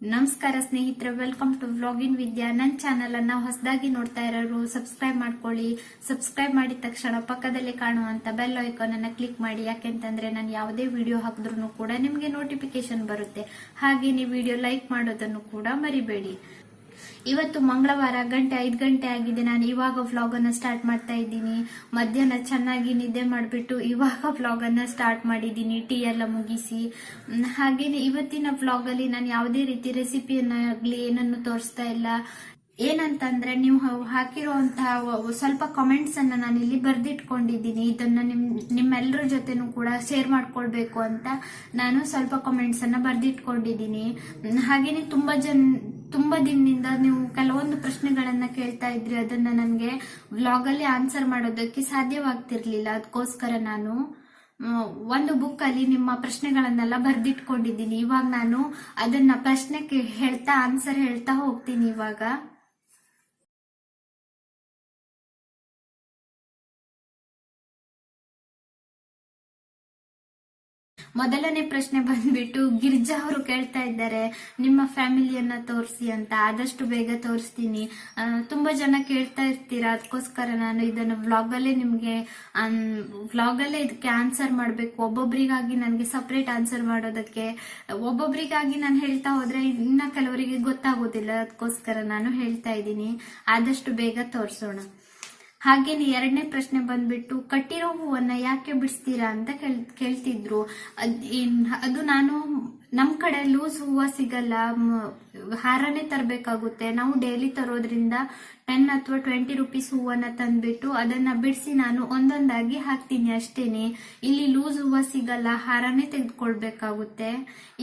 ನಮಸ್ಕಾರ ಸ್ನೇಹಿತರೆ welcome to ವ್ಲಾಗಿನ್ ವಿದ್ಯಾ ನನ್ನ ಚಾನಲ್ ಅನ್ನ ಹೊಸದಾಗಿ ನೋಡ್ತಾ ಇರೋರು ಸಬ್ಸ್ಕ್ರೈಬ್ ಮಾಡ್ಕೊಳ್ಳಿ. ಸಬ್ಸ್ಕ್ರೈಬ್ ಮಾಡಿದ ತಕ್ಷಣ ಪಕ್ಕದಲ್ಲಿ ಕಾಣುವಂತ ಬೆಲ್ ಐಕಾನ್ ಅನ್ನ ಕ್ಲಿಕ್ ಮಾಡಿ. ಯಾಕೆಂತಂದ್ರೆ ನಾನು ಯಾವುದೇ ವಿಡಿಯೋ ಹಾಕಿದ್ರು ಕೂಡ ನಿಮಗೆ ನೋಟಿಫಿಕೇಶನ್ ಬರುತ್ತೆ. ಹಾಗೆ ನೀವು ವಿಡಿಯೋ ಲೈಕ್ ಮಾಡೋದನ್ನು ಕೂಡ ಮರಿಬೇಡಿ. ಇವತ್ತು ಮಂಗಳವಾರ ಗಂಟೆ, ಐದು ಗಂಟೆ ಆಗಿದೆ. ನಾನು ಇವಾಗ ವ್ಲಾಗ್ ಅನ್ನ ಸ್ಟಾರ್ಟ್ ಮಾಡ್ತಾ ಇದ್ದೀನಿ. ಮಧ್ಯಾಹ್ನ ಚೆನ್ನಾಗಿ ನಿದ್ದೆ ಮಾಡಿಬಿಟ್ಟು ಇವಾಗ ವ್ಲಾಗ್ ಅನ್ನ ಸ್ಟಾರ್ಟ್ ಮಾಡಿದ್ದೀನಿ. ಟೀ ಎಲ್ಲ ಮುಗಿಸಿ. ಹಾಗೆಯೇ ಹಾಗೇನೆ ಇವತ್ತಿನ ವ್ಲಾಗ್ ಅಲ್ಲಿ ನಾನು ಯಾವುದೇ ರೀತಿ ರೆಸಿಪಿಯನ್ನಾಗ್ಲಿ ಏನನ್ನು ತೋರಿಸ್ತಾ ಇಲ್ಲ. ಏನಂತಂದ್ರೆ, ನೀವು ಹಾಕಿರುವಂತಹ ಸ್ವಲ್ಪ ಕಾಮೆಂಟ್ಸ್ ಅನ್ನ ನಾನು ಇಲ್ಲಿ ಬರ್ದಿಟ್ಕೊಂಡಿದ್ದೀನಿ. ಇದನ್ನ ನಿಮ್ ನಿಮ್ಮೆಲ್ಲರ ಜೊತೆನೂ ಕೂಡ ಶೇರ್ ಮಾಡ್ಕೊಳ್ಬೇಕು ಅಂತ ನಾನು ಸ್ವಲ್ಪ ಕಾಮೆಂಟ್ಸ್ ಅನ್ನ ಬರ್ದಿಟ್ಕೊಂಡಿದ್ದೀನಿ. ಹಾಗೇನೆ ತುಂಬಾ ಜನ ತುಂಬಾ ದಿನದಿಂದ ನೀವು ಕೆಲವೊಂದು ಪ್ರಶ್ನೆಗಳನ್ನ ಕೇಳ್ತಾ ಇದ್ರಿ, ಅದನ್ನ ನನಗೆ ವ್ಲಾಗ್ ಅಲ್ಲಿ ಆನ್ಸರ್ ಮಾಡೋದಕ್ಕೆ ಸಾಧ್ಯವಾಗ್ತಿರ್ಲಿಲ್ಲ. ಅದಕ್ಕೋಸ್ಕರ ನಾನು ಒಂದು ಬುಕ್ ಅಲ್ಲಿ ನಿಮ್ಮ ಪ್ರಶ್ನೆಗಳನ್ನೆಲ್ಲ ಬರ್ದಿಟ್ಕೊಂಡಿದ್ದೀನಿ. ಇವಾಗ ನಾನು ಅದನ್ನ ಪ್ರಶ್ನೆ ಹೇಳ್ತಾ ಆನ್ಸರ್ ಹೇಳ್ತಾ ಹೋಗ್ತೀನಿ ಇವಾಗ. ಮೊದಲನೇ ಪ್ರಶ್ನೆ ಬಂದ್ಬಿಟ್ಟು ಗಿರ್ಜಾ ಅವರು ಕೇಳ್ತಾ ಇದ್ದಾರೆ, ನಿಮ್ಮ ಫ್ಯಾಮಿಲಿಯನ್ನ ತೋರಿಸಿ ಅಂತ, ಆದಷ್ಟು ಬೇಗ ತೋರಿಸ್ತೀನಿ. ತುಂಬಾ ಜನ ಕೇಳ್ತಾ ಇರ್ತೀರಾ? ಅದಕ್ಕೋಸ್ಕರ ನಾನು ಇದನ್ನು ವ್ಲಾಗ್ ಅಲ್ಲೇ ನಿಮ್ಗೆ ವ್ಲಾಗ್ ಅಲ್ಲೇ ಇದಕ್ಕೆ ಆನ್ಸರ್ ಮಾಡಬೇಕು. ಒಬ್ಬೊಬ್ರಿಗಾಗಿ ನನಗೆ ಸಪ್ರೇಟ್ ಆನ್ಸರ್ ಮಾಡೋದಕ್ಕೆ, ಒಬ್ಬೊಬ್ರಿಗಾಗಿ ನಾನು ಹೇಳ್ತಾ ಹೋದ್ರೆ ಇನ್ನ ಕೆಲವರಿಗೆ ಗೊತ್ತಾಗೋದಿಲ್ಲ. ಅದಕ್ಕೋಸ್ಕರ ನಾನು ಹೇಳ್ತಾ ಇದ್ದೀನಿ. ಆದಷ್ಟು ಬೇಗ ತೋರಿಸೋಣ. ಹಾಗೇನೆ ಎರಡನೇ ಪ್ರಶ್ನೆ ಬಂದ್ಬಿಟ್ಟು, ಕಟ್ಟಿರೋ ಹೂವನ್ನ ಯಾಕೆ ಬಿಡಿಸ್ತೀರಾ? ಅಂತ ಕೇಳ್, ಕೇಳ್ತಿದ್ರು. ಅದ್ ನಾನು ನಮ್ ಕಡೆ ಲೂಸ್ ಹೂವ ಸಿಗಲ್ಲ ಹಾರನೇ ತರಬೇಕಾಗುತ್ತೆ. ನಾವು ಡೈಲಿ ತರೋದ್ರಿಂದ ಟೆನ್ ಅಥವಾ ಟ್ವೆಂಟಿ ರುಪೀಸ್ ಹೂವನ್ನ ತಂದ್ಬಿಟ್ಟು ಅದನ್ನ ಬಿಡಿಸಿ ನಾನು ಒಂದೊಂದಾಗಿ ಹಾಕ್ತೀನಿ ಅಷ್ಟೇನೆ. ಇಲ್ಲಿ ಲೂಸ್ ಹೂವ ಸಿಗಲ್ಲ, ಹಾರನೇ ತೆಗೆದುಕೊಳ್ಬೇಕಾಗುತ್ತೆ.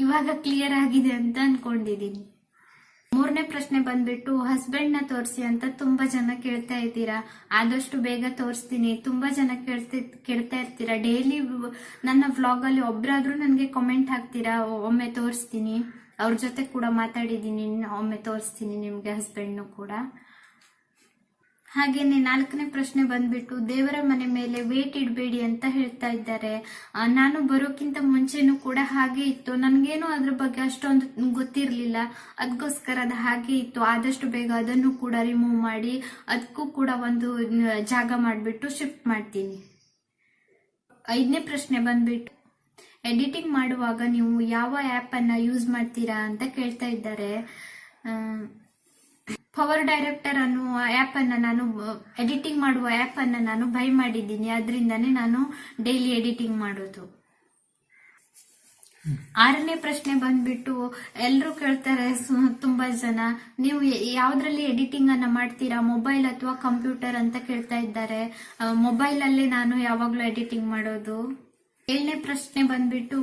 ಇವಾಗ ಕ್ಲಿಯರ್ ಆಗಿದೆ ಅಂತ ಅನ್ಕೊಂಡಿದೀನಿ. ಮೂರನೇ ಪ್ರಶ್ನೆ ಬಂದ್ಬಿಟ್ಟು ಹಸ್ಬೆಂಡ್ನ ತೋರಿಸಿ ಅಂತ ತುಂಬಾ ಜನ ಕೇಳ್ತಾ ಇದ್ದೀರಾ? ಆದಷ್ಟು ಬೇಗ ತೋರಿಸ್ತೀನಿ. ತುಂಬಾ ಜನ ಕೇಳ್ತಿ, ಕೇಳ್ತಾ ಇರ್ತೀರಾ? ಡೈಲಿ ನನ್ನ ವ್ಲಾಗ್ ಅಲ್ಲಿ ಒಬ್ರಾದ್ರೂ ನನಗೆ ಕಾಮೆಂಟ್ ಹಾಕ್ತೀರಾ? ಒಮ್ಮೆ ತೋರಿಸ್ತೀನಿ. ಅವ್ರ ಜೊತೆ ಕೂಡ ಮಾತಾಡಿದ್ದೀನಿ. ಒಮ್ಮೆ ತೋರಿಸ್ತೀನಿ ನಿಮ್ಗೆ, ಹಸ್ಬೆಂಡ್ನು ಕೂಡ. ಹಾಗೇನೆ ನಾಲ್ಕನೇ ಪ್ರಶ್ನೆ ಬಂದ್ಬಿಟ್ಟು ದೇವರ ಮನೆ ಮೇಲೆ ವೇಟ್ ಇಡಬೇಡಿ ಅಂತ ಹೇಳ್ತಾ ಇದ್ದಾರೆ. ನಾನು ಬರೋಕ್ಕಿಂತ ಮುಂಚೆನೂ ಕೂಡ ಹಾಗೆ ಇತ್ತು. ನನಗೇನು ಅದ್ರ ಬಗ್ಗೆ ಅಷ್ಟೊಂದು ಗೊತ್ತಿರಲಿಲ್ಲ. ಅದಕ್ಕೋಸ್ಕರ ಅದು ಹಾಗೆ ಇತ್ತು. ಆದಷ್ಟು ಬೇಗ ಅದನ್ನು ಕೂಡ ರಿಮೂವ್ ಮಾಡಿ, ಅದಕ್ಕೂ ಕೂಡ ಒಂದು ಜಾಗ ಮಾಡಿಬಿಟ್ಟು ಶಿಫ್ಟ್ ಮಾಡ್ತೀನಿ. ಐದನೇ ಪ್ರಶ್ನೆ ಬಂದ್ಬಿಟ್ಟು ಎಡಿಟಿಂಗ್ ಮಾಡುವಾಗ ನೀವು ಯಾವ ಆ್ಯಪನ್ನು ಯೂಸ್ ಮಾಡ್ತೀರಾ ಅಂತ ಕೇಳ್ತಾ ಇದ್ದಾರೆ. ಪವರ್ ಡೈರೆಕ್ಟರ್ ಅನ್ನುವ ಆ್ಯಪ್ ಅನ್ನ ನಾನು ಎಡಿಟಿಂಗ್ ಮಾಡುವ ಆ್ಯಪ್ ಅನ್ನ ನಾನು ಬೈ ಮಾಡಿದ್ದೀನಿ. ಅದರಿಂದನೇ ನಾನು ಡೈಲಿ ಎಡಿಟಿಂಗ್ ಮಾಡೋದು. ಆರನೇ ಪ್ರಶ್ನೆ ಬಂದ್ಬಿಟ್ಟು ಎಲ್ಲರೂ ಕೇಳ್ತಾರೆ ತುಂಬಾ ಜನ. ನೀವು ಯಾವ್ದ್ರಲ್ಲಿ ಎಡಿಟಿಂಗ್ ಅನ್ನ ಮಾಡ್ತೀರಾ? ಮೊಬೈಲ್ ಅಥವಾ ಕಂಪ್ಯೂಟರ್ ಅಂತ ಕೇಳ್ತಾ ಇದ್ದಾರೆ. ಮೊಬೈಲ್ ಅಲ್ಲಿ ನಾನು ಯಾವಾಗ್ಲೂ ಎಡಿಟಿಂಗ್ ಮಾಡೋದು. ಏಳನೇ ಪ್ರಶ್ನೆ ಬಂದ್ಬಿಟ್ಟು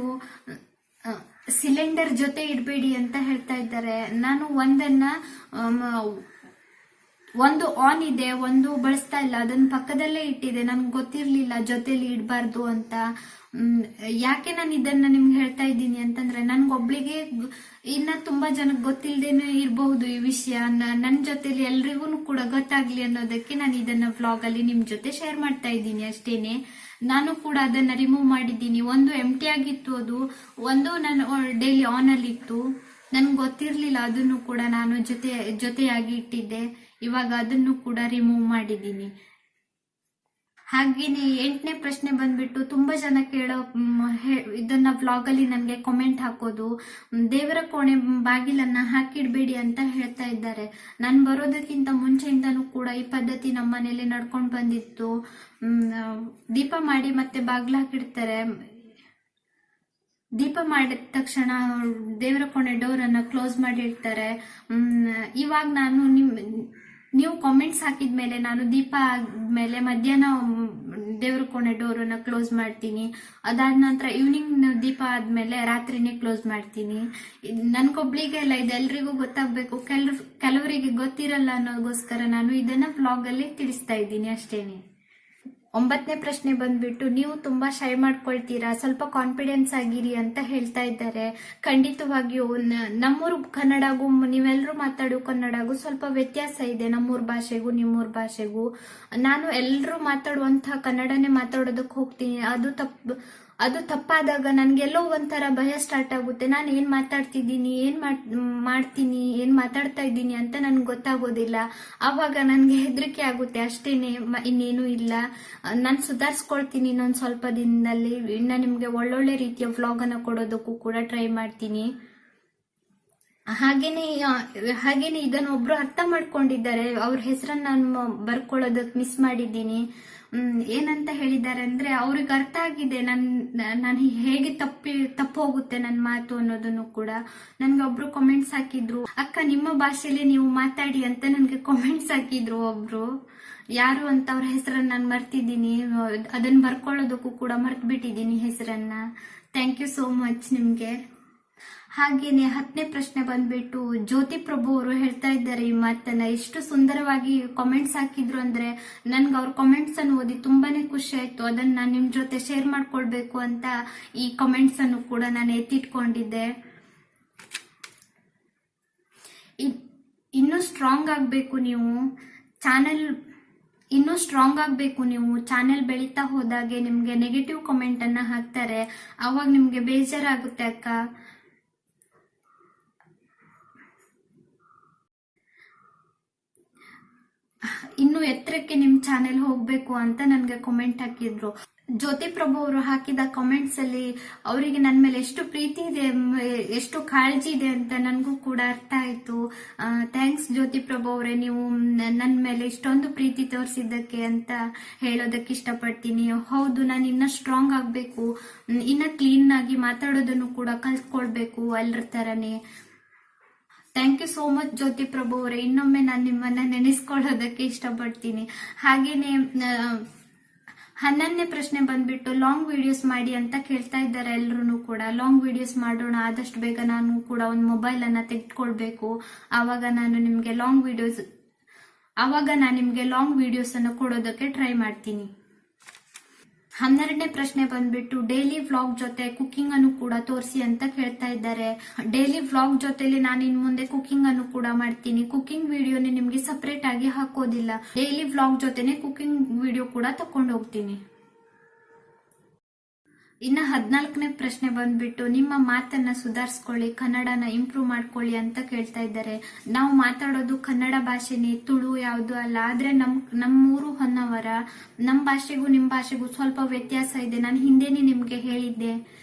ಸಿಲಿಂಡರ್ ಜೊತೆ ಇಡಬೇಡಿ ಅಂತ ಹೇಳ್ತಾ ಇದ್ದಾರೆ. ನಾನು ಒಂದನ್ನ ಒಂದು ಆನ್ ಇದೆ, ಒಂದು ಬಳಸ್ತಾ ಇಲ್ಲ. ಅದನ್ನ ಪಕ್ಕದಲ್ಲೇ ಇಟ್ಟಿದೆ. ನನ್ಗೆ ಗೊತ್ತಿರ್ಲಿಲ್ಲ ಜೊತೆಲಿ ಇಡಬಾರ್ದು ಅಂತ. ಯಾಕೆ ನಾನು ಇದನ್ನ ನಿಮ್ಗೆ ಹೇಳ್ತಾ ಇದ್ದೀನಿ ಅಂತಂದ್ರೆ ನನ್ಗೊಬ್ಳಿಗೆ ಇನ್ನ ತುಂಬಾ ಜನಕ್ಕೆ ಗೊತ್ತಿಲ್ದೇನೆ ಇರಬಹುದು ಈ ವಿಷಯ. ನನ್ನ ನನ್ ಜೊತೆಲಿ ಎಲ್ರಿಗೂ ಕೂಡ ಗೊತ್ತಾಗ್ಲಿ ಅನ್ನೋದಕ್ಕೆ ನಾನು ಇದನ್ನ ವ್ಲಾಗ್ ಅಲ್ಲಿ ನಿಮ್ ಜೊತೆ ಶೇರ್ ಮಾಡ್ತಾ ಇದ್ದೀನಿ ಅಷ್ಟೇನೆ. ನಾನು ಕೂಡ ಅದನ್ನ ರಿಮೂವ್ ಮಾಡಿದ್ದೀನಿ. ಒಂದು ಎಂಟಿ ಆಗಿತ್ತು ಅದು. ಒಂದು ನಾನು ಡೈಲಿ ಆನ್ ಅಲ್ಲಿ ಇತ್ತು. ನನ್ಗೆ ಗೊತ್ತಿರ್ಲಿಲ್ಲ, ಅದನ್ನು ಕೂಡ ನಾನು ಜೊತೆ, ಜೊತೆಯಾಗಿ ಇಟ್ಟಿದ್ದೆ. ಇವಾಗ ಅದನ್ನು ಕೂಡ ರಿಮೂವ್ ಮಾಡಿದ್ದೀನಿ. ಹಾಗೇನೆ ಎಂಟನೇ ಪ್ರಶ್ನೆ ಬಂದ್ಬಿಟ್ಟು ತುಂಬಾ ಜನ ಕೇಳೋ ಇದನ್ನ ವ್ಲಾಗ್ ಅಲ್ಲಿ ನನಗೆ ಕಾಮೆಂಟ್ ಹಾಕೋದು. ದೇವರ ಕೋಣೆ ಬಾಗಿಲನ್ನ ಹಾಕಿಡ್ಬೇಡಿ ಅಂತ ಹೇಳ್ತಾ ಇದ್ದಾರೆ. ನಾನು ಬರೋದಕ್ಕಿಂತ ಮುಂಚೆಯಿಂದನೂ ಕೂಡ ಈ ಪದ್ಧತಿ ನಮ್ಮ ಮನೇಲಿ ನಡ್ಕೊಂಡು ಬಂದಿತ್ತು. ದೀಪ ಮಾಡಿ ಮತ್ತೆ ಬಾಗಿಲು ಹಾಕಿಡ್ತಾರೆ. ದೀಪ ಮಾಡಿದ ತಕ್ಷಣ ದೇವರ ಕೋಣೆ ಡೋರ್ ಅನ್ನ ಕ್ಲೋಸ್ ಮಾಡಿ ಇಡ್ತಾರೆ. ಇವಾಗ ನಾನು ನಿಮ್ ನೀವು ಕಾಮೆಂಟ್ಸ್ ಹಾಕಿದ್ಮೇಲೆ ನಾನು ದೀಪ ಆದ್ಮೇಲೆ ಮಧ್ಯಾಹ್ನ ದೇವ್ರ ಕೋಣೆ ಡೋರ್ ಅನ್ನ ಕ್ಲೋಸ್ ಮಾಡ್ತೀನಿ. ಅದಾದ ನಂತರ ಈವ್ನಿಂಗ್ ದೀಪ ಆದ್ಮೇಲೆ ರಾತ್ರಿನೇ ಕ್ಲೋಸ್ ಮಾಡ್ತೀನಿ. ನನ್ಗೊಬ್ಳಿಗೆ ಅಲ್ಲ, ಇದು ಗೊತ್ತಾಗಬೇಕು ಗೊತ್ತಾಗ್ಬೇಕು. ಕೆಲ ಕೆಲವರಿಗೆ ಗೊತ್ತಿರಲ್ಲ ಅನ್ನೋದಕ್ಕೋಸ್ಕರ ನಾನು ಇದನ್ನ ಬ್ಲಾಗಲ್ಲಿ ತಿಳಿಸ್ತಾ ಇದ್ದೀನಿ ಅಷ್ಟೇನೆ. ಒಂಬತ್ತನೇ ಪ್ರಶ್ನೆ ಬಂದ್ಬಿಟ್ಟು, ನೀವು ತುಂಬಾ ಶೈ ಮಾಡ್ಕೊಳ್ತೀರಾ, ಸ್ವಲ್ಪ ಕಾನ್ಫಿಡೆನ್ಸ್ ಆಗಿರಿ ಅಂತ ಹೇಳ್ತಾ ಇದ್ದಾರೆ. ಖಂಡಿತವಾಗಿಯೂ ನಮ್ಮೂರು ಕನ್ನಡಗೂ ನೀವೆಲ್ಲರೂ ಮಾತಾಡೋ ಕನ್ನಡಗೂ ಸ್ವಲ್ಪ ವ್ಯತ್ಯಾಸ ಇದೆ ನಮ್ಮೂರ ಭಾಷೆಗೂ, ನಿಮ್ಮೂರ ಭಾಷೆಗೂ. ನಾನು ಎಲ್ಲರೂ ಮಾತಾಡುವಂತಹ ಕನ್ನಡನೇ ಮಾತಾಡೋದಕ್ಕೆ ಹೋಗ್ತೀನಿ. ಅದು ತಪ್ಪು. ಅದು ತಪ್ಪಾದಾಗ ನನ್ಗೆಲ್ಲೋ ಒಂಥರ ಭಯ ಸ್ಟಾರ್ಟ್ ಆಗುತ್ತೆ. ನಾನು ಏನ್ ಮಾತಾಡ್ತಿದ್ದೀನಿ, ಏನ್ ಮಾಡ್- ಮಾಡ್ತೀನಿ, ಏನ್ ಮಾತಾಡ್ತಾ ಇದ್ದೀನಿ ಅಂತ ನನ್ಗೆ ಗೊತ್ತಾಗೋದಿಲ್ಲ. ಆವಾಗ ನನ್ಗೆ ಹೆದರಿಕೆ ಆಗುತ್ತೆ, ಅಷ್ಟೇನೆ ಇನ್ನೇನು ಇಲ್ಲ. ನಾನು ಸುಧಾರಿಸ್ಕೊಳ್ತೀನಿ ಇನ್ನೊಂದ್ ಸ್ವಲ್ಪ ದಿನದಲ್ಲಿ. ಇನ್ನ ನಿಮ್ಗೆ ಒಳ್ಳೊಳ್ಳೆ ರೀತಿಯ ವ್ಲಾಗ್ ಅನ್ನ ಕೊಡೋದಕ್ಕೂ ಕೂಡ ಟ್ರೈ ಮಾಡ್ತೀನಿ. ಹಾಗೇನೆ ಹಾಗೇನೆ ಇದನ್ನ ಒಬ್ರು ಅರ್ಥ ಮಾಡ್ಕೊಂಡಿದ್ದಾರೆ. ಅವ್ರ ಹೆಸರನ್ನ ನಾನು ಬರ್ಕೊಳ್ಳೋದಕ್ ಮಿಸ್ ಮಾಡಿದ್ದೀನಿ. ಏನಂತ ಹೇಳಿದ್ದಾರೆ ಅಂದ್ರೆ ಅವ್ರಿಗೆ ಅರ್ಥ ಆಗಿದೆ, ನನ್, ನಾನು ಹೇಗೆ ತಪ್ಪಿ ತಪ್ಪು ಹೋಗುತ್ತೆ ನನ್ನ ಮಾತು ಅನ್ನೋದನ್ನು ಕೂಡ. ನನ್ಗೆ ಒಬ್ರು ಕಾಮೆಂಟ್ಸ್ ಹಾಕಿದ್ರು, ಅಕ್ಕ, ನಿಮ್ಮ ಭಾಷೆಯಲ್ಲಿ ನೀವು ಮಾತಾಡಿ ಅಂತ ನನ್ಗೆ ಕಾಮೆಂಟ್ಸ್ ಹಾಕಿದ್ರು ಒಬ್ರು. ಯಾರು ಅಂತ ಅವ್ರ ಹೆಸರನ್ನ ನಾನು ಮರ್ತಿದ್ದೀನಿ ಅದನ್ನ ಬರ್ಕೊಳ್ಳೋದಕ್ಕೂ ಕೂಡ ಮರ್ತ್ ಬಿಟ್ಟಿದ್ದೀನಿ ಹೆಸರನ್ನ. ಥ್ಯಾಂಕ್ ಯು ಸೋ ಮಚ್ ನಿಮ್ಗೆ. ಹಾಗೇನೆ ಹತ್ತನೇ ಪ್ರಶ್ನೆ ಬಂದ್ಬಿಟ್ಟು, ಜ್ಯೋತಿ ಪ್ರಭು ಅವರು ಹೇಳ್ತಾ ಇದ್ದಾರೆ ಈ ಮಾತನ್ನ. ಎಷ್ಟು ಸುಂದರವಾಗಿ ಕಾಮೆಂಟ್ಸ್ ಹಾಕಿದ್ರು ಅಂದ್ರೆ ನನ್ಗೆ ಅವ್ರ ಕಾಮೆಂಟ್ಸ್ ಅನ್ನು ಓದಿ ತುಂಬಾನೇ ಖುಷಿ ಆಯ್ತು. ಅದನ್ನ ನಾನು ನಿಮ್ ಜೊತೆ ಶೇರ್ ಮಾಡ್ಕೊಳ್ಬೇಕು ಅಂತ ಈ ಕಾಮೆಂಟ್ಸ್ ಅನ್ನು ಕೂಡ ನಾನು ಎತ್ತಿಟ್ಕೊಂಡಿದ್ದೆ. ಇನ್- ಇನ್ನೂ ಸ್ಟ್ರಾಂಗ್ ಆಗಬೇಕು ನೀವು. ಚಾನೆಲ್, ಇನ್ನೂ ಸ್ಟ್ರಾಂಗ್ ಆಗಬೇಕು ನೀವು. ಚಾನೆಲ್ ಬೆಳೀತಾ ಹೋದಾಗೆ ನಿಮ್ಗೆ ನೆಗೆಟಿವ್ ಕಾಮೆಂಟ್ ಅನ್ನ ಹಾಕ್ತಾರೆ. ಅವಾಗ ನಿಮ್ಗೆ ಬೇಜಾರಾಗುತ್ತೆ ಅಕ್ಕ. ಇನ್ನು ಎತ್ತರಕ್ಕೆ ನಿಮ್ ಚಾನೆಲ್ ಹೋಗ್ಬೇಕು ಅಂತ ನನ್ಗೆ ಕಾಮೆಂಟ್ ಹಾಕಿದ್ರು. ಜ್ಯೋತಿ ಪ್ರಭು ಅವರು ಹಾಕಿದ ಕಮೆಂಟ್ಸ್ ಅಲ್ಲಿ ಅವರಿಗೆ ನನ್ ಮೇಲೆ ಎಷ್ಟು ಪ್ರೀತಿ ಇದೆ, ಎಷ್ಟು ಕಾಳಜಿ ಇದೆ ಅಂತ ನನ್ಗೂ ಕೂಡ ಅರ್ಥ ಆಯ್ತು. ಥ್ಯಾಂಕ್ಸ್ ಜ್ಯೋತಿ ಪ್ರಭು ಅವರೇ, ನೀವು ನನ್ ಮೇಲೆ ಇಷ್ಟೊಂದು ಪ್ರೀತಿ ತೋರಿಸಿದ್ದಕ್ಕೆ ಅಂತ ಹೇಳೋದಕ್ಕೆ ಇಷ್ಟಪಡ್ತೀನಿ. ಹೌದು, ನಾನು ಇನ್ನ ಸ್ಟ್ರಾಂಗ್ ಆಗ್ಬೇಕು. ಇನ್ನ ಕ್ಲೀನ್ ಆಗಿ ಮಾತಾಡೋದನ್ನು ಕೂಡ ಕಲ್ತ್ಕೊಳ್ಬೇಕು ಎಲ್ಲರ ತರನೇ. Thank you so much Jyoti Prabhu ಅವರೇ. ಇನ್ನೊಮ್ಮೆ ನಾನು ನಿಮ್ಮನ್ನ ನೆನೆಸ್ಕೊಳ್ಳೋದಕ್ಕೆ ಇಷ್ಟಪಡ್ತೀನಿ. ಹಾಗೇನೆ ಹನ್ನೊಂದನೇ ಪ್ರಶ್ನೆ ಬಂದ್ಬಿಟ್ಟು ಲಾಂಗ್ ವಿಡಿಯೋಸ್ ಮಾಡಿ ಅಂತ ಕೇಳ್ತಾ ಇದ್ದಾರೆ ಎಲ್ಲರೂ ಕೂಡ. ಲಾಂಗ್ ವಿಡಿಯೋಸ್ ಮಾಡೋಣ, ಆದಷ್ಟು ಬೇಗ ನಾನು ಕೂಡ ಒಂದು ಮೊಬೈಲ್ ಅನ್ನ ತೆಗೆದುಕೊಳ್ಬೇಕು. ಆವಾಗ ನಾನು ನಿಮ್ಗೆ ಲಾಂಗ್ ವಿಡಿಯೋಸ್ ಆವಾಗ ನಾನು ನಿಮ್ಗೆ ಲಾಂಗ್ ವಿಡಿಯೋಸ್ ಅನ್ನು ಕೊಡೋದಕ್ಕೆ ಟ್ರೈ ಮಾಡ್ತೀನಿ. ಹನ್ನೆರಡನೇ ಪ್ರಶ್ನೆ ಬಂದ್ಬಿಟ್ಟು, ಡೈಲಿ ವ್ಲಾಗ್ ಜೊತೆ ಕುಕಿಂಗ್ ಅನ್ನು ಕೂಡ ತೋರಿಸಿ ಅಂತ ಕೇಳ್ತಾ ಇದ್ದಾರೆ. ಡೈಲಿ ವ್ಲಾಗ್ ಜೊತೆಲಿ ನಾನು ಇನ್ ಮುಂದೆ ಕುಕಿಂಗ್ ಅನ್ನು ಕೂಡ ಮಾಡ್ತೀನಿ. ಕುಕಿಂಗ್ ವಿಡಿಯೋನೇ ನಿಮ್ಗೆ ಸಪರೇಟ್ ಆಗಿ ಹಾಕೋದಿಲ್ಲ. ಡೈಲಿ ವ್ಲಾಗ್ ಜೊತೆನೆ ಕುಕಿಂಗ್ ವಿಡಿಯೋ ಕೂಡ ತಕೊಂಡು ಹೋಗ್ತೀನಿ ಇನ್ನ ಹದಿನಾಲ್ಕನೇ ಪ್ರಶ್ನೆ ಬಂದ್ಬಿಟ್ಟು, ನಿಮ್ಮ ಮಾತನ್ನ ಸುಧಾರಿಸ್ಕೊಳ್ಳಿ, ಕನ್ನಡನ ಇಂಪ್ರೂವ್ ಮಾಡ್ಕೊಳ್ಳಿ ಅಂತ ಕೇಳ್ತಾ ಇದ್ದಾರೆ. ನಾವು ಮಾತಾಡೋದು ಕನ್ನಡ ಭಾಷೆನೇ, ತುಳು ಯಾವುದು ಅಲ್ಲ. ಆದ್ರೆ ನಮ್, ನಮ್ಮೂರು ಹೊನ್ನವರ ನಮ್ಮ ಭಾಷೆಗೂ ನಿಮ್ ಭಾಷೆಗೂ ಸ್ವಲ್ಪ ವ್ಯತ್ಯಾಸ ಇದೆ. ನಾನು ಹಿಂದೆನೆ ನಿಮ್ಗೆ ಹೇಳಿದ್ದೆ.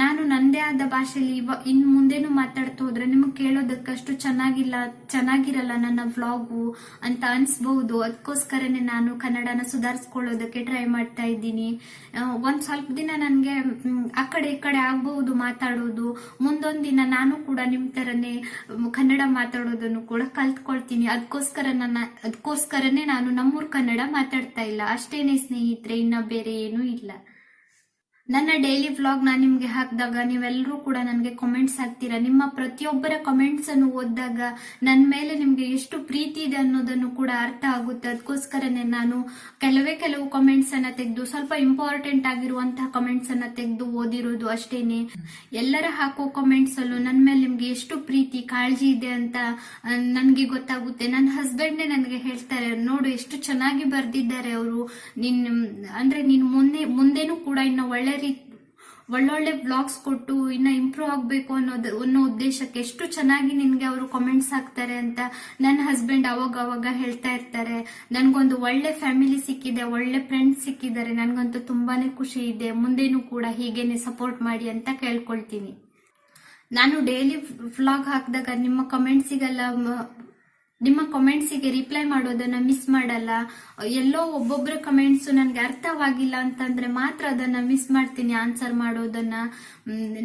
ನಾನು ನಂದೇ ಆದ ಭಾಷೆಯಲ್ಲಿ ಇವ ಇನ್ ಮುಂದೇನು ಮಾತಾಡ್ತಾ ಹೋದ್ರೆ ನಿಮ್ಗೆ ಕೇಳೋದಕ್ಕಷ್ಟು ಚೆನ್ನಾಗಿಲ್ಲ, ಚೆನ್ನಾಗಿರಲ್ಲ ನನ್ನ ವ್ಲಾಗು ಅಂತ ಅನ್ಸ್ಬಹುದು ಅದಕ್ಕೋಸ್ಕರನೇ ನಾನು ಕನ್ನಡನ ಸುಧಾರಿಸ್ಕೊಳ್ಳೋದಕ್ಕೆ ಟ್ರೈ ಮಾಡ್ತಾ ಇದ್ದೀನಿ. ಒಂದ್ ಸ್ವಲ್ಪ ದಿನ ನನ್ಗೆ ಆ ಕಡೆ ಈ ಕಡೆ ಆಗ್ಬಹುದು ಮಾತಾಡೋದು. ಮುಂದೊಂದ್ ದಿನ ನಾನು ಕೂಡ ನಿಮ್ ತರನೇ ಕನ್ನಡ ಮಾತಾಡೋದನ್ನು ಕೂಡ ಕಲ್ತ್ಕೊಳ್ತೀನಿ. ಅದಕ್ಕೋಸ್ಕರ ನನ್ನ ಅದಕ್ಕೋಸ್ಕರನೇ ನಾನು ನಮ್ಮೂರ್ ಕನ್ನಡ ಮಾತಾಡ್ತಾ ಇಲ್ಲ. ಅಷ್ಟೇನೆ ಸ್ನೇಹಿತರೆ, ಇನ್ನ ಬೇರೆ ಏನೂ ಇಲ್ಲ. ನನ್ನ ಡೈಲಿ ವ್ಲಾಗ್ ನಾನು ನಿಮ್ಗೆ ಹಾಕಿದಾಗ ನೀವೆಲ್ಲರೂ ಕೂಡ ನನಗೆ ಕಾಮೆಂಟ್ಸ್ ಹಾಕ್ತೀರಾ? ನಿಮ್ಮ ಪ್ರತಿಯೊಬ್ಬರ ಕಾಮೆಂಟ್ಸ್ ಅನ್ನು ಓದಿದಾಗ ನನ್ನ ಮೇಲೆ ನಿಮಗೆ ಎಷ್ಟು ಪ್ರೀತಿ ಇದೆ ಅನ್ನೋದನ್ನು ಕೂಡ ಅರ್ಥ ಆಗುತ್ತೆ. ಅದಕ್ಕೋಸ್ಕರನೇ ನಾನು ಕೆಲವೇ ಕೆಲವು ಕಾಮೆಂಟ್ಸ್ ಅನ್ನ ತೆಗೆದು ಸ್ವಲ್ಪ ಇಂಪಾರ್ಟೆಂಟ್ ಆಗಿರುವಂತಹ ಕಾಮೆಂಟ್ಸ್ ಅನ್ನ ತೆಗೆದು ಓದಿರೋದು ಅಷ್ಟೇನೆ. ಎಲ್ಲರ ಹಾಕೋ ಕಾಮೆಂಟ್ಸ್ ಅಲ್ಲೂ ನನ್ನ ಮೇಲೆ ನಿಮ್ಗೆ ಎಷ್ಟು ಪ್ರೀತಿ, ಕಾಳಜಿ ಇದೆ ಅಂತ ನನಗೆ ಗೊತ್ತಾಗುತ್ತೆ. ನನ್ನ ಹಸ್ಬೆಂಡೇ ನನಗೆ ಹೇಳ್ತಾರೆ, ನೋಡು, ಎಷ್ಟು ಚೆನ್ನಾಗಿ ಬರ್ದಿದ್ದಾರೆ ಅವರು. ನಿನ್, ಅಂದ್ರೆ ನೀನು ಮುಂದೆ ಮುಂದೇನು ಕೂಡ ಇನ್ನು ಒಳ್ಳೆ ರೀತಿ ಒಳ್ಳೊಳ್ಳೆ ಬ್ಲಾಗ್ಸ್ ಕೊಟ್ಟು ಇನ್ನ ಇಂಪ್ರೂವ್ ಆಗಬೇಕು ಅನ್ನೋದು, ಅನ್ನೋ ಉದ್ದೇಶಕ್ಕೆ ಎಷ್ಟು ಚೆನ್ನಾಗಿ ನಿನ್ಗೆ ಅವರು ಕಮೆಂಟ್ಸ್ ಹಾಕ್ತಾರೆ ಅಂತ ನನ್ನ ಹಸ್ಬೆಂಡ್ ಅವಾಗ ಅವಾಗ ಹೇಳ್ತಾ ಇರ್ತಾರೆ. ನನ್ಗೊಂದು ಒಳ್ಳೆ ಫ್ಯಾಮಿಲಿ ಸಿಕ್ಕಿದೆ, ಒಳ್ಳೆ ಫ್ರೆಂಡ್ಸ್ ಸಿಕ್ಕಿದ್ದಾರೆ, ನನ್ಗಂತೂ ತುಂಬಾನೇ ಖುಷಿ ಇದೆ, ಮುಂದೇನು ಕೂಡ ಹೀಗೇನೆ ಸಪೋರ್ಟ್ ಮಾಡಿ ಅಂತ ಕೇಳ್ಕೊಳ್ತೀನಿ. ನಾನು ಡೈಲಿ ವ್ಲಾಗ್ ಹಾಕಿದಾಗ ನಿಮ್ಮ ಕಮೆಂಟ್ಸಿಗೆಲ್ಲ ನಿಮ್ಮ ಕಮೆಂಟ್ಸಿಗೆ ರಿಪ್ಲೈ ಮಾಡೋದನ್ನ ಮಿಸ್ ಮಾಡಲ್ಲ. ಎಲ್ಲೋ ಒಬ್ಬೊಬ್ಬರ ಕಮೆಂಟ್ಸ್ ನನಗೆ ಅರ್ಥವಾಗಿಲ್ಲ ಅಂತಂದ್ರೆ ಮಾತ್ರ ಅದನ್ನ ಮಿಸ್ ಮಾಡ್ತೀನಿ ಆನ್ಸರ್ ಮಾಡೋದನ್ನ.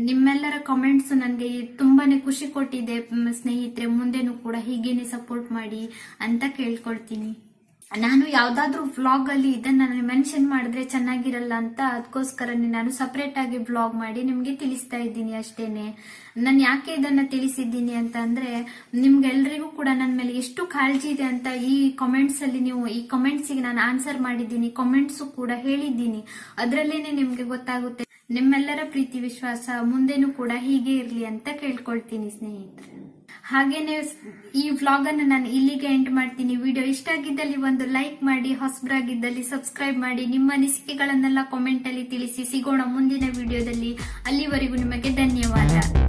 ನಿಮ್ಮೆಲ್ಲರ ಕಮೆಂಟ್ಸ್ ನನಗೆ ತುಂಬಾನೇ ಖುಷಿ ಕೊಟ್ಟಿದೆ ಸ್ನೇಹಿತರೆ. ಮುಂದೆನೂ ಕೂಡ ಹೀಗೇನೆ ಸಪೋರ್ಟ್ ಮಾಡಿ ಅಂತ ಕೇಳ್ಕೊಳ್ತೀನಿ. ನಾನು ಯಾವ್ದಾದ್ರು ವ್ಲಾಗ್ ಅಲ್ಲಿ ಇದನ್ನ ಮೆನ್ಷನ್ ಮಾಡಿದ್ರೆ ಚೆನ್ನಾಗಿರಲ್ಲ ಅಂತ ಅದಕ್ಕೋಸ್ಕರನೇ ನಾನು ಸಪರೇಟ್ ಆಗಿ ವ್ಲಾಗ್ ಮಾಡಿ ನಿಮ್ಗೆ ತಿಳಿಸ್ತಾ ಇದ್ದೀನಿ ಅಷ್ಟೇನೆ. ನಾನು ಯಾಕೆ ಇದನ್ನ ತಿಳಿಸಿದ್ದೀನಿ ಅಂತ ಅಂದ್ರೆ, ನಿಮ್ಗೆಲ್ರಿಗೂ ಕೂಡ ನನ್ನ ಮೇಲೆ ಎಷ್ಟು ಕಾಳಜಿ ಇದೆ ಅಂತ ಈ ಕಾಮೆಂಟ್ಸ್ ಅಲ್ಲಿ ನೀವು, ಈ ಕಾಮೆಂಟ್ಸ್ಗೆ ನಾನು ಆನ್ಸರ್ ಮಾಡಿದ್ದೀನಿ ಕಾಮೆಂಟ್ಸ್ ಕೂಡ ಹೇಳಿದ್ದೀನಿ. ಅದರಲ್ಲೇನೆ ನಿಮ್ಗೆ ಗೊತ್ತಾಗುತ್ತೆ. ನಿಮ್ಮೆಲ್ಲರ ಪ್ರೀತಿ, ವಿಶ್ವಾಸ ಮುಂದೆನೂ ಕೂಡ ಹೀಗೆ ಇರ್ಲಿ ಅಂತ ಕೇಳ್ಕೊಳ್ತೀನಿ ಸ್ನೇಹಿತರೆ. ಹಾಗೇನೆ ಈ ವ್ಲಾಗ್ ಅನ್ನು ನಾನು ಇಲ್ಲಿಗೆ ಎಂಡ್ ಮಾಡ್ತೀನಿ. ವಿಡಿಯೋ ಇಷ್ಟ ಆಗಿದ್ದಲ್ಲಿ ಒಂದು ಲೈಕ್ ಮಾಡಿ, ಹೊಸಬರಾಗಿದ್ದಲ್ಲಿ ಸಬ್ಸ್ಕ್ರೈಬ್ ಮಾಡಿ. ನಿಮ್ಮ ಅನಿಸಿಕೆಗಳನ್ನೆಲ್ಲ ಕಾಮೆಂಟ್ ಅಲ್ಲಿ ತಿಳಿಸಿ. ಸಿಗೋಣ ಮುಂದಿನ ವಿಡಿಯೋದಲ್ಲಿ. ಅಲ್ಲಿವರೆಗೂ ನಿಮಗೆ ಧನ್ಯವಾದ.